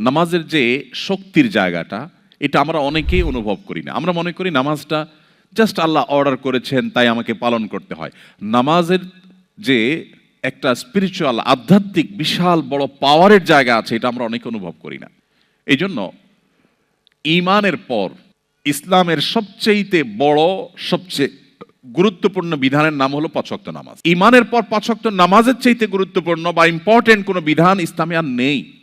নামাজের যে শক্তির জায়গাটা, এটা আমরা অনেকেই অনুভব করি না। আমরা মনে করি নামাজটা জাস্ট আল্লাহ অর্ডার করেছেন, তাই আমাকে পালন করতে হয়। নামাজের যে একটা স্পিরিচুয়াল আধ্যাত্মিক, বিশাল, বড় পাওয়ারের জায়গা আছে, এটা আমরা অনেকে অনুভব করি না। এই জন্য ইমানের পর ইসলামের সবচেয়েতে বড়, সবচেয়ে গুরুত্বপূর্ণ বিধানের নাম হলো পাঁচক্ত নামাজ। ইমানের পর পাঁচক্ত নামাজের চাইতে গুরুত্বপূর্ণ বা ইম্পর্টেন্ট কোনো বিধান ইসলামে আর নেই।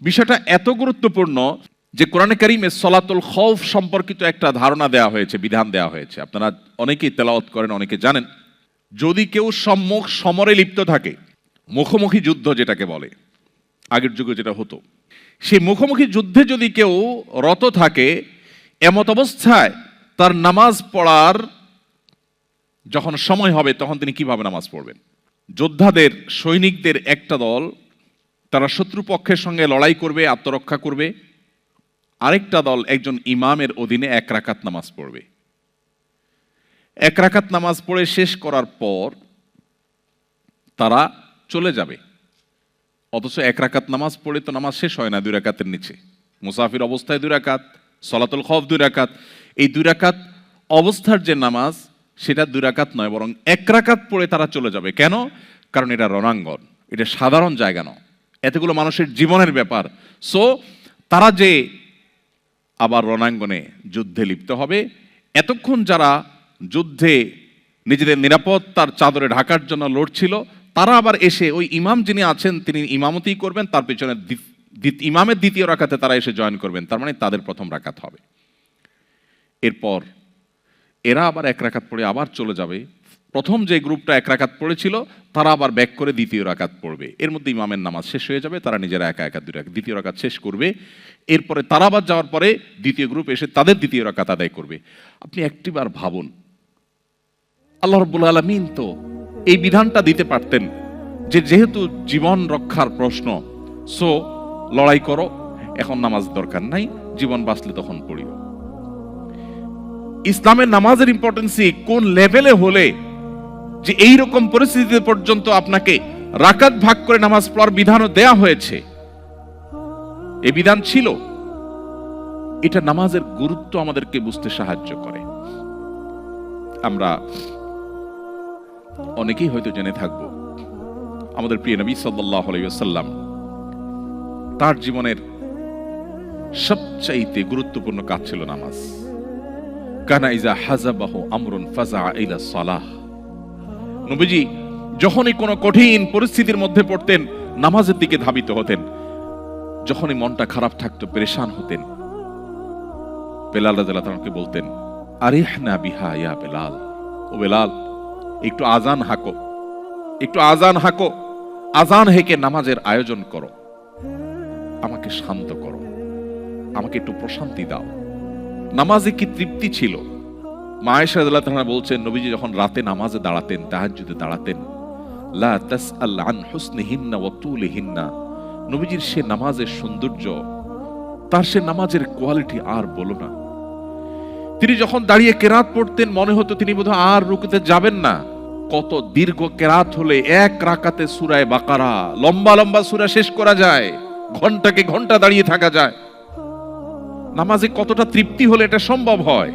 বিষয়টা এত গুরুত্বপূর্ণ যে কোরআনে কারিমে সলাতুল খৌফ সম্পর্কিত একটা ধারণা দেওয়া হয়েছে, বিধান দেওয়া হয়েছে। আপনারা অনেকেই তেলাওয়াত করেন, অনেকে জানেন। যদি কেউ সম্মুখ সমরে লিপ্ত থাকে, মুখোমুখি যুদ্ধ যেটাকে বলে, আগের যুগে যেটা হতো, সেই মুখোমুখি যুদ্ধে যদি কেউ রত থাকে, এমত অবস্থায় তার নামাজ পড়ার যখন সময় হবে, তখন তিনি কীভাবে নামাজ পড়বেন? যোদ্ধাদের, সৈনিকদের একটা দল তারা শত্রুপক্ষের সঙ্গে লড়াই করবে, আত্মরক্ষা করবে। আরেকটা দল একজন ইমামের অধীনে এক রাকাত নামাজ পড়বে। এক রাকাত নামাজ পড়ে শেষ করার পর তারা চলে যাবে। অথচ এক রাকাত নামাজ পড়ে তো নামাজ শেষ হয় না দুই রাকাতের নিচে। মুসাফির অবস্থায় দুই রাকাত, সলাতুল খফ দুই রাকাত। এই দুই রাকাত অবস্থার যে নামাজ, সেটা দুই রাকাত নয়, বরং এক রাকাত পড়ে তারা চলে যাবে। কেন? কারণ এটা রণাঙ্গন, এটা সাধারণ জায়গা নয়। এতগুলো মানুষের জীবনের ব্যাপার। সো তারা যে আবার রণাঙ্গনে যুদ্ধে লিপ্ত হবে, এতক্ষণ যারা যুদ্ধে নিজেদের নিরাপত্তার চাদরে ঢাকার জন্য লড়ছিল, তারা আবার এসে ওই ইমাম যিনি আছেন, তিনি ইমামতি করবেন, তার পিছনে ইমামের দ্বিতীয় রাকাতে তারা এসে জয়েন করবেন, তার মানে তাদের প্রথম রাকাত হবে। এরপর এরা আবার এক রাকাত পড়ে আবার চলে যাবে প্রথম যে গ্রুপটা এক রাকাত পড়েছিল, তারা আবার ব্যাক করে দ্বিতীয় রাকাত পড়বে। এর মধ্যে ইমামের নামাজ শেষ হয়ে যাবে, তারা নিজেরা একা একা দুই দ্বিতীয় রাকাত শেষ করবে। এরপরে তারা আবার যাওয়ার পরে দ্বিতীয় গ্রুপ এসে তাদের দ্বিতীয় রাকাত আদায় করবে। আপনি একটিবার ভাবুন, আল্লাহ রব্বুল আলমিন তো এই বিধানটা দিতে পারতেন যে যেহেতু জীবন রক্ষার প্রশ্ন সো লড়াই করো, এখন নামাজ দরকার নাই, জীবন বাঁচলে তখন পড়িও। ইসলামের নামাজের ইম্পর্টেন্সি কোন লেভেলে হলে যে এই রকম পরিস্থিতিতে পর্যন্ত আপনাকে রাকাত ভাগ করে নামাজ পড়ার বিধানও দেয়া হয়েছে। এই বিধান ছিল। এটা নামাজের গুরুত্ব আমাদেরকে বুঝতে সাহায্য করে। আমরা অনেকেই হয়তো জেনে থাকব, আমাদের প্রিয় নবী সাল্লাহ আলাইসাল্লাম তার জীবনের সবচাইতে গুরুত্বপূর্ণ কাজ ছিল নামাজ। কানা ইজা হাজাবাহ আমরুন ফাজা ইলা সালাহ। নবীজি, যখনই কোনো কঠিন পরিস্থিতির মধ্যে পড়তেন, নামাজের দিকে ধাবিত হতেন। যখনই মনটা খারাপ থাকতো, পেরেশান হতেন। বেলাল তাকে বলতেন আরিহ না বিহা ইয়া বেলাল। ও বেলাল, একটু আজান হাকো, একটু আজান হাকো আজান হেকে নামাজের আয়োজন করো। আমাকে শান্ত করো, আমাকে একটু প্রশান্তি দাও। নামাজে কি তৃপ্তি ছিল? মায়েশা তাআলা বলছেন, নবীজি যখন রাতে নামাজে দাঁড়াতেন, তাহাজ্জুদে দাঁড়াতেন, লা তাসআল আন হুসনিহিন্না তুলিহিন্না। নবীজির সে নামাজের সৌন্দর্য, তার সে নামাজের কোয়ালিটি আর বলো না। তিনি যখন দাঁড়িয়ে কেরাত পড়তেন, মনে হতো তিনি বোধহয় আর রুকুতে যাবেন না। কত দীর্ঘ কেরাত হলে এক রাকাতে সুরায় বাকারা, লম্বা লম্বা সুরা শেষ করা যায়, ঘন্টাকে ঘণ্টা দাঁড়িয়ে থাকা যায়। নামাজে কতটা তৃপ্তি হলে এটা সম্ভব হয়?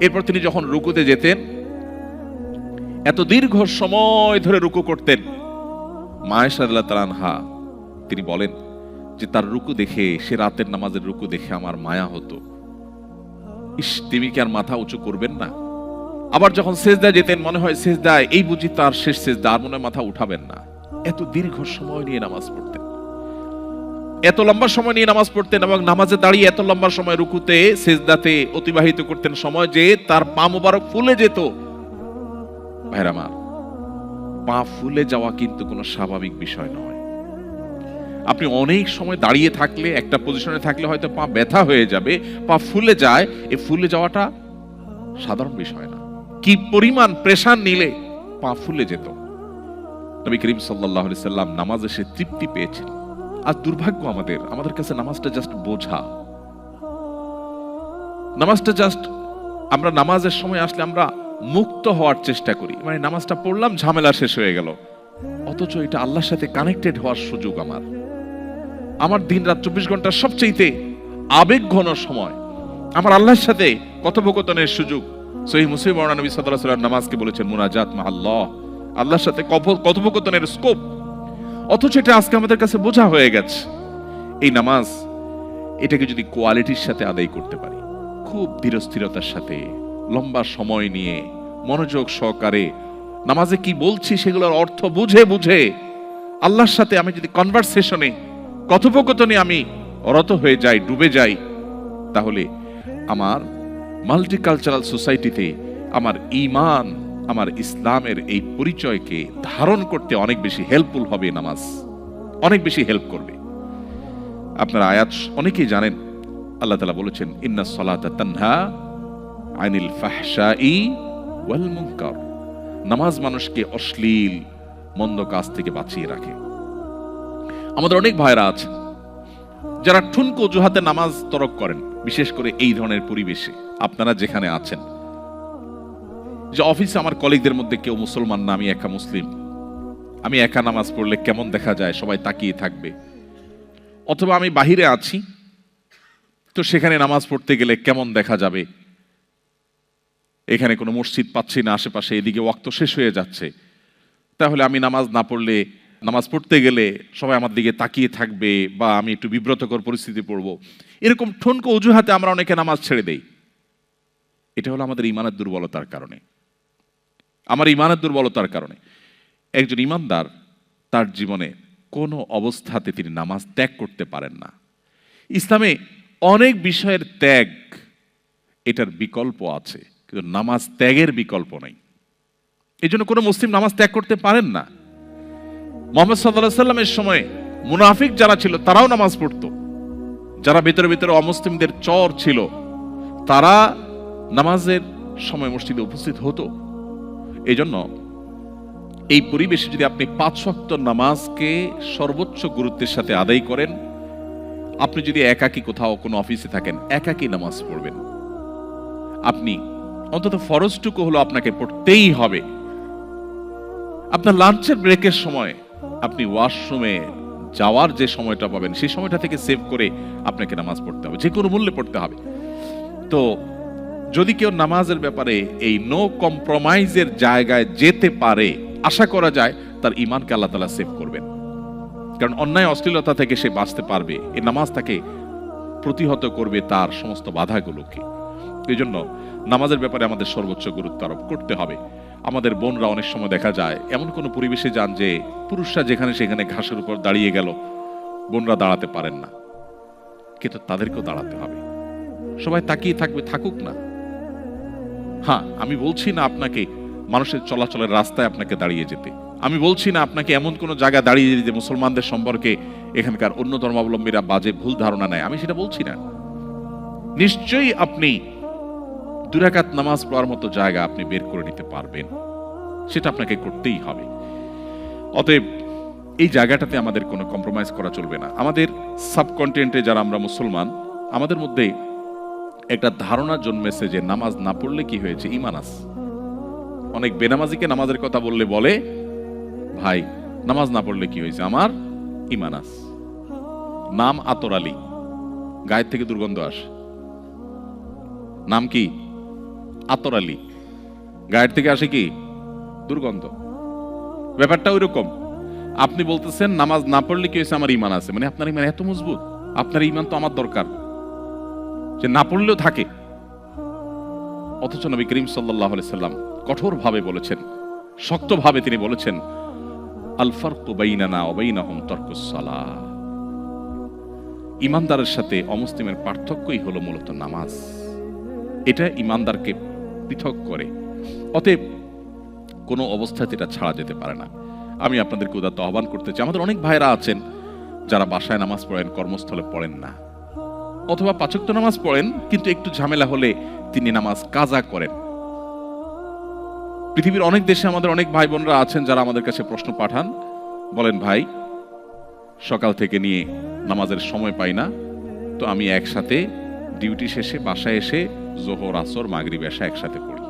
এরপর তিনি যখন রুকুতে যেতেন, এত দীর্ঘ সময় ধরে রুকু করতেন মায়েশাল্লাহ তালানহা তিনি বলেন যে তার রুকু দেখে, সে রাতের নামাজের রুকু দেখে আমার মায়া হতো। ইস, তিনি কি আর মাথা উঁচু করবেন না? আবার যখন সেজদায় যেতেন, মনে হয় সেজদায়, এই বুঝি তার শেষ সেজদা, আর মনে মাথা উঠাবেন না। এত দীর্ঘ সময় নিয়ে নামাজ পড়তেন। এত লম্বা সময় নিয়ে নামাজ পড়তেন এবং নামাজে দাঁড়িয়ে এত লম্বা সময় রুকুতে সেজদাতে অতিবাহিত করতেন সময় যে তার পা মোবারক ফুলে যেত। ভাইরা আমার, পা ফুলে যাওয়া কিন্তু কোনো স্বাভাবিক বিষয় নয়। আপনি অনেক সময় দাঁড়িয়ে থাকলে, একটা পজিশনে থাকলে হয়তো পা ব্যথা হয়ে যাবে, পা ফুলে যায় এই ফুলে যাওয়াটা সাধারণ বিষয় না। কি পরিমাণ প্রেশার নিলে পা ফুলে যেত? নবী করিম সাল্লাহ সাল্লাম নামাজে সে তৃপ্তি পেয়েছেন আর দুর্ভাগ্য আমাদের আমাদের কাছে নামাজটা জাস্ট বোঝা। নামাজটা জাস্ট আমরা নামাজের সময় আসলে আমরা মুক্ত হওয়ার চেষ্টা করি। মানে নামাজটা পড়লাম, ঝামেলা শেষ হয়ে গেল। অথচ এটা আল্লাহর সাথে কানেক্টেড হওয়ার সুযোগ আমার। আমার দিন রাত চব্বিশ ঘণ্টা সবচেয়ে আবেগ ঘন সময়। আমার আল্লাহর সাথে কথোপকথনের সুযোগ। সহি মুসলিম বর্ণা নবী সাল্লাল্লাহু আলাইহি ওয়াসাল্লাম নামাজকে বলেছেন, মুনাজাত মা আল্লাহ আল্লাহর সাথে কথো- কথোপকথনের স্কোপ অথচ এটা আজকে আমাদের কাছে বোঝা হয়ে গেছে। এই নামাজ, এটাকে যদি কোয়ালিটির সাথে আদায় করতে পারি, খুব ধীরস্থিরতার সাথে, লম্বা সময় নিয়ে, মনোযোগ সহকারে, নামাজে কি বলছি সেগুলোর অর্থ বুঝে বুঝে, আল্লাহর সাথে আমি যদি কনভারসেশনে কথোপকথনে আমি রত হয়ে যাই, ডুবে যাই, তাহলে আমার মাল্টিকালচারাল সোসাইটিতে আমার ঈমান আমার ইসলামের এই পরিচয়কে ধারণ করতে অনেক বেশি হেল্পফুল হবে নামাজ। অনেক বেশি হেল্প করবে। আপনারা আয়াত অনেকেই জানেন। আল্লাহ তালা বলেছেন, ইন্না সলাতা তানহা ফাহশাই ওয়াল মুনকার। নামাজ মানুষকে অশ্লীল, মন্দ কাজ থেকে বাঁচিয়ে রাখে। আমাদের অনেক ভাইরা আছে যারা ঠুনকো অজুহাতে নামাজ তরক করেন, বিশেষ করে এই ধরনের পরিবেশে। আপনারা যেখানে আছেন যে অফিসে আমার কলিগদের মধ্যে কেউ মুসলমান না, আমি একা মুসলিম। আমি একা নামাজ পড়লে কেমন দেখা যায়? সবাই তাকিয়ে থাকবে। অথবা আমি বাহিরে আছি, তো সেখানে নামাজ পড়তে গেলে কেমন দেখা যাবে? এখানে কোনো মসজিদ পাচ্ছি না, আশেপাশে এদিকে ওয়াক্ত শেষ হয়ে যাচ্ছে। তাহলে আমি নামাজ না পড়লে, নামাজ পড়তে গেলে সবাই আমার দিকে তাকিয়ে থাকবে বা আমি একটু বিব্রতকর পরিস্থিতি পড়ব। এরকম ঠনকো অজুহাতে আমরা অনেকে নামাজ ছেড়ে দেই। এটা হলো আমাদের ইমানের দুর্বলতার কারণে। আমার ইমানের দুর্বলতার কারণে। একজন ইমানদার তার জীবনে কোনো অবস্থাতে তিনি নামাজ ত্যাগ করতে পারেন না। ইসলামে অনেক বিষয়ের ত্যাগ এটার বিকল্প আছে, কিন্তু নামাজ ত্যাগের বিকল্প নেই। এই জন্য কোনো মুসলিম নামাজ ত্যাগ করতে পারেন না। মোহাম্মদ সাল্লাহ সাল্লামের সময় মুনাফিক যারা ছিল, তারাও নামাজ পড়তো। যারা ভিতরে ভিতরে অমুসলিমদের চর ছিল, তারা নামাজের সময় মসজিদে উপস্থিত হতো। এই জন্য এই পরিবেশে যদি আপনি পাঁচ ওয়াক্ত নামাজকে সর্বোচ্চ গুরুত্বের সাথে আদায় করেন, আপনি যদি একাকী কোথাও কোনো অফিসে থাকেন, একাকী নামাজ পড়বেন। আপনি অন্তত ফরজটুকু হলো আপনাকে পড়তেই হবে। আপনার লাঞ্চের ব্রেকের সময় আপনি ওয়াশরুমে যাওয়ার যে সময়টা পাবেন, সেই সময়টা থেকে সেভ করে আপনাকে নামাজ পড়তে হবে, যে কোনো মূল্যে পড়তে হবে। তো যদি কেউ নামাজের ব্যাপারে এই নো কম্প্রোমাইজের জায়গায় যেতে পারে, আশা করা যায় তার ইমানকে আল্লাহ তালা সেভ করবেন। কারণ অন্যায়, অশ্লীলতা থেকে সে বাঁচতে পারবে এই নামাজ তাকে প্রতিহত করবে তার সমস্ত বাধাগুলোকে। এই জন্য নামাজের ব্যাপারে আমাদের সর্বোচ্চ গুরুত্ব আরোপ করতে হবে। আমাদের বোনরা অনেক সময় দেখা যায়, এমন কোনো পরিবেশে যান যে পুরুষরা যেখানে সেখানে ঘাসের উপর দাঁড়িয়ে গেল, বোনরা দাঁড়াতে পারেন না। কিন্তু তাদেরকেও দাঁড়াতে হবে। সবাই তাকিয়ে থাকবে, থাকুক না। হ্যাঁ আমি বলছি না আপনাকে মানুষের চলাচলের রাস্তায় আপনাকে দাঁড়িয়ে যেতে। আমি বলছি না আপনাকে এমন কোনো জায়গা দাঁড়িয়ে যেতে মুসলমানদের সম্পর্কে এখানকার অন্য ধর্মাবলম্বীরা বাজে ভুল ধারণা নেয়। আমি সেটা বলছি না। নিশ্চয়ই আপনি দুরাকাত নামাজ পড়ার মতো জায়গা আপনি বের করে নিতে পারবেন। সেটা আপনাকে করতেই হবে। অতএব এই জায়গাটাতে আমাদের কোনো কম্প্রোমাইজ করা চলবে না। আমাদের সাবকন্টিনেন্টে যারা আমরা মুসলমান, আমাদের মধ্যে একটা ধারণা জন্মেছে যে নামাজ না পড়লে কি হয়েছে? ইমানাস অনেক বেনামাজিকে নামাজের কথা বললে বলে, ভাই, নামাজ না পড়লে কি হয়েছে? আমার ইমানাস নাম আতর আলী। গায়ের থেকে দুর্গন্ধ আসে। নাম কি? আতর আলী। গায়ের থেকে আসে কি? দুর্গন্ধ। ব্যাপারটা ওই রকম আপনি বলতেছেন, নামাজ না পড়লে কি হয়েছে? আমার ইমান আছে। মানে আপনার ইমান এত মজবুত। আপনার ইমান তো আমার দরকার। যে না পড়লেও থাকে। অথচ নবী করিম সাল্লাহ সাল্লাম কঠোরভাবে বলেছেন, শক্তভাবে তিনি বলেছেন আলফার কুবাইনানা অবাইনাহম তর্কুসালা ইমানদারের সাথে অমুসলিমের পার্থক্যই হলো মূলত নামাজ। এটা ইমানদারকে পৃথক করে। অতএব কোনো অবস্থাতে এটা ছাড়া যেতে পারে না। আমি আপনাদেরকে উদাত্ত আহ্বান করতে চাই। আমাদের অনেক ভাইরা আছেন যারা বাসায় নামাজ পড়েন, কর্মস্থলে পড়েন না। অথবা পাচক্ত নামাজ পড়েন, কিন্তু একটু ঝামেলা হলে তিনি নামাজ কাজা করেন। পৃথিবীর অনেক দেশে আমাদের অনেক ভাই বোনরা আছেন যারা আমাদের কাছে প্রশ্ন পাঠান, বলেন, ভাই, সকাল থেকে নিয়ে নামাজের সময় পাই না, তো আমি একসাথে ডিউটি শেষে বাসায় এসে জোহর, আসর, মাগরিব এসা একসাথে পড়ি।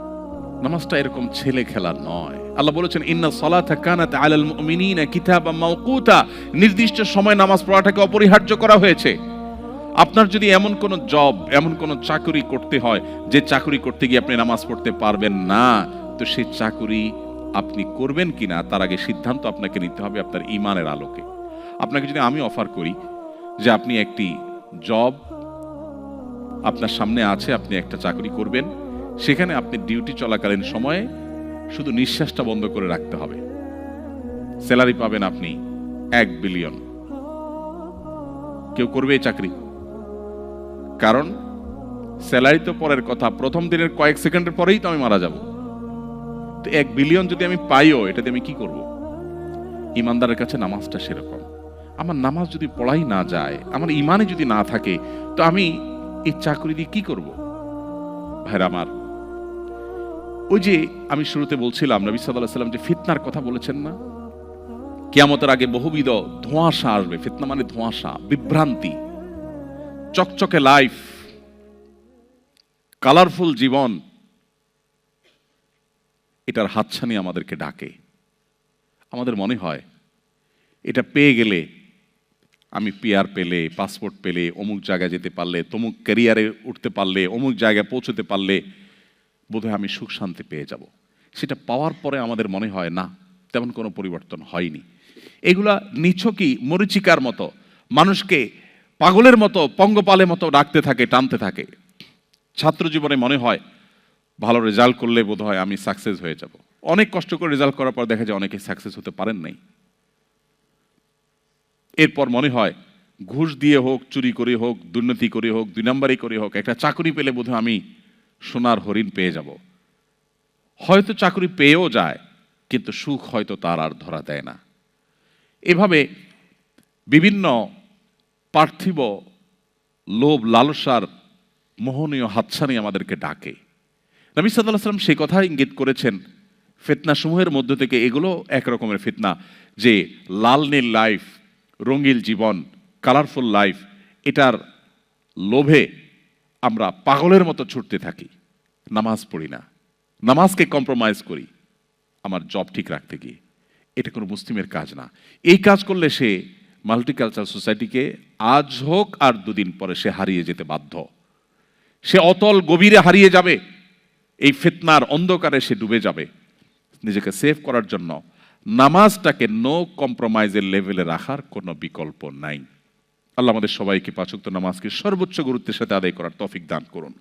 নামাজটা এরকম ছেলে খেলা নয়। আল্লাহ বলেছেন, ইন্না সলাতা কানাত আলাল মুমিনিনা কিতাবাম মাওকুতা। নির্দিষ্ট সময় নামাজ পড়াটাকে অপরিহার্য করা হয়েছে। আপনার যদি এমন কোন জব এমন কোন চাকরি করতে হয়, যে চাকরি করতে গিয়ে আপনি নামাজ পড়তে পারবেন না, তো সেই চাকরি আপনি করবেন কিনা, তার আগে সিদ্ধান্ত আপনাকে নিতে হবে আপনার ইমানের আলোকে। আপনাকে যদি আমি অফার করি যে আপনি একটি জব আপনার সামনে আছে, আপনি একটা চাকরি করবেন, সেখানে আপনি ডিউটি চলাকালীন সময়ে শুধু নিঃশ্বাসটা বন্ধ করে রাখতে হবে। স্যালারি পাবেন আপনি এক বিলিয়ন কেউ করবে এই চাকরি? কারণ স্যালারি তো পরের কথা। প্রথম দিনের কয়েক সেকেন্ডের পরেই তো আমি মারা যাব। তো এক বিলিয়ন যদি আমি পাইও এটাতে আমি কি করব? ইমানদারের কাছে নামাজটা সেরকম। আমার নামাজ যদি পড়াই না যায়, আমার ইমানে যদি না থাকে, তো আমি এই চাকরি দিয়ে কি করব? ভাইরা আমার, ওই যে আমি শুরুতে বলছিলাম, নবী সাল্লাহ সাল্লাম যে ফিতনার কথা বলেছেন না? কেয়ামতের আগে বহুবিধ ধোঁয়াশা আসবে। ফিতনা মানে ধোঁয়াশা, বিভ্রান্তি। চকচকে লাইফ কালারফুল জীবন, এটার হাতছানি আমাদেরকে ডাকে। আমাদের মনে হয় এটা পেয়ে গেলে আমি পিয়ার পেলে পাসপোর্ট পেলে, অমুক জায়গায় যেতে পারলে, তমুক ক্যারিয়ারে উঠতে পারলে, অমুক জায়গায় পৌঁছতে পারলে বোধহয় আমি সুখ শান্তি পেয়ে যাব। সেটা পাওয়ার পরে আমাদের মনে হয়, না, তেমন কোনো পরিবর্তন হয়নি। এগুলা নিছকই মরিচিকার মতো মানুষকে পাগলের মতো, পঙ্গপালের মতো ডাকতে থাকে, টানতে থাকে। ছাত্র জীবনে মনে হয়, ভালো রেজাল্ট করলে বোধ হয় আমি সাকসেস হয়ে যাব। অনেক কষ্ট করে রেজাল্ট করার পর দেখা যায় অনেকে সাকসেস হতে পারেন নাই। এরপর মনে হয়, ঘুষ দিয়ে হোক, চুরি করে হোক, দুর্নীতি করে হোক, দুই নম্বরই করে হোক, একটা চাকরি পেলে বোধহয় আমি সোনার হরিণ পেয়ে যাব। হয়তো চাকরি পেয়েও যায়, কিন্তু সুখ হয়তো তার আর ধরা দেয় না। এভাবে বিভিন্ন পার্থিব লোভ, লালসার মোহনীয় হাতছানি আমাদেরকে ডাকে। নবী সাল্লাহ সাল্লাম সে কথা ইঙ্গিত করেছেন ফিতনা সমূহের মধ্য থেকে এগুলো এক রকমের ফিতনা, যে লাল নীল লাইফ রঙিল জীবন কালারফুল লাইফ এটার লোভে আমরা পাগলের মতো ছুটতে থাকি। নামাজ পড়ি না। নামাজকে কম্প্রোমাইজ করি। আমার জব ঠিক রাখতে গিয়ে। এটা কোনো মুসলিমের কাজ না। এই কাজ করলে সে মাল্টিকালচার সোসাইটিকে আজ হোক আর দুদিন পরে সে হারিয়ে যেতে বাধ্য। সে অতল গভীরে হারিয়ে যাবে, এই ফিতনার অন্ধকারে সে ডুবে যাবে। নিজেকে সেভ করার জন্য নামাজটাকে নো কম্প্রোমাইজের লেভেলে রাখার কোনো বিকল্প নাই। আল্লাহ আমাদের সবাইকে পাচক নামাজকে সর্বোচ্চ গুরুত্বের সাথে আদায় করার তফিক দান করুন।